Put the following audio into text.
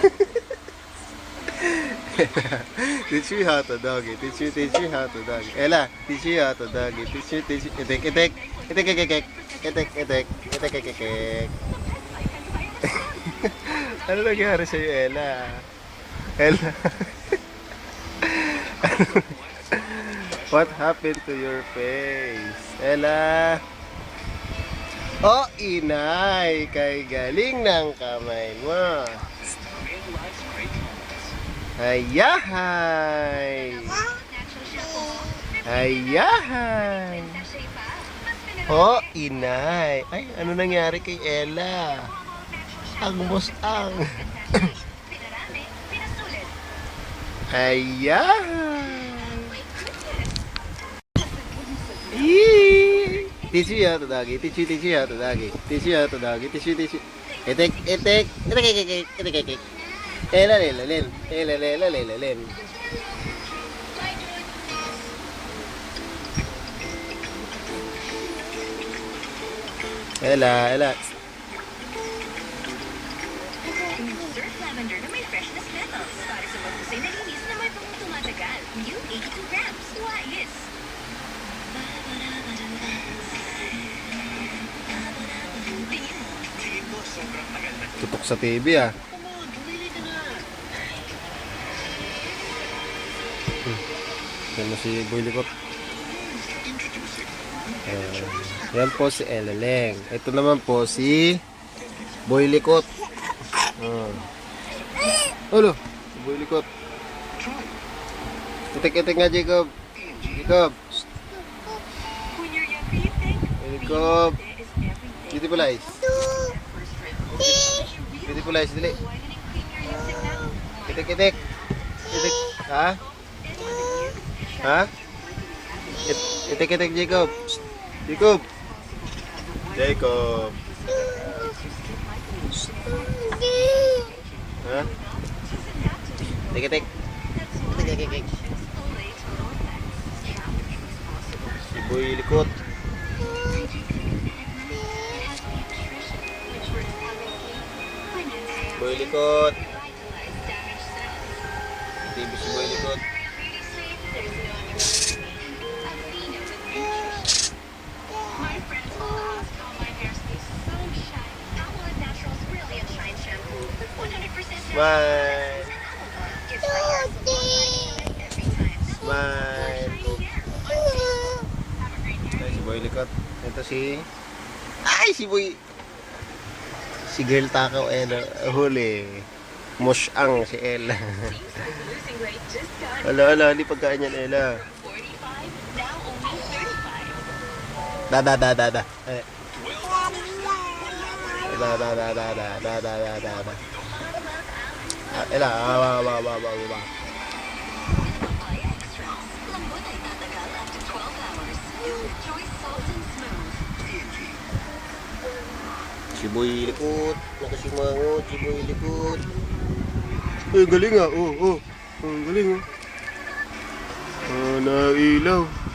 teach you how to doggy. Teach you, teach you how to doggy. Ella, teach you how to doggy. Teach you, teach you. Itik, itik. Itik, itik, itik. Itik, itik. Itik, itik, itik. ano nangyari sa'yo, Ella? Ella? What happened to your face? Ella? Oh, inay, kay galing ng kamay mo. Ayahay! Ayahay! Oh, inay. Ay, ano nangyari kay Ella? Ang musang. Ayahay! Yee! Teach you how to doggy. Teach you, teach you how to doggy. Teach you how to doggy. Teach you, teach you. Itik, itik. Itik, itik, itik. Itik, itik. Eh, lela lela lela lela lela lela lela. Ela ela. New Tutok sa TV ah. Yan mo si Boylikop. Uh, yan po si Eleleng. Ito naman po si Boylikot. Uh. Ulo, si Boylikot. Itik-itik nga Jacob. Jacob. Jacob. Dito pala is. Dito pala is dili. Itik-itik. Itik. Ha? Ha? It, itik-itik Jacob. Jacob. Jacob. Ha? Itik-itik. Itik-itik. Si Boy likot. Boy likot. Smile. Smile. Ay, si Boy likot. Ito si... Ay, si Boy... Si girl takaw, Ella. Huli. Mushang si Ella. Ala, ala, hindi pagkain yan, Ella. 45, now only 35. Da, da, da, da, da. Eh. Da, da, da, da, da, da, da, da, da, da. Ela, ah, wow, wow, wow, wow, wow. Siboy likod, nakasimangot, oh, siboy likod. Eh, galing ah, oh, oh. Ang galing oh. ah. Oh, nailaw.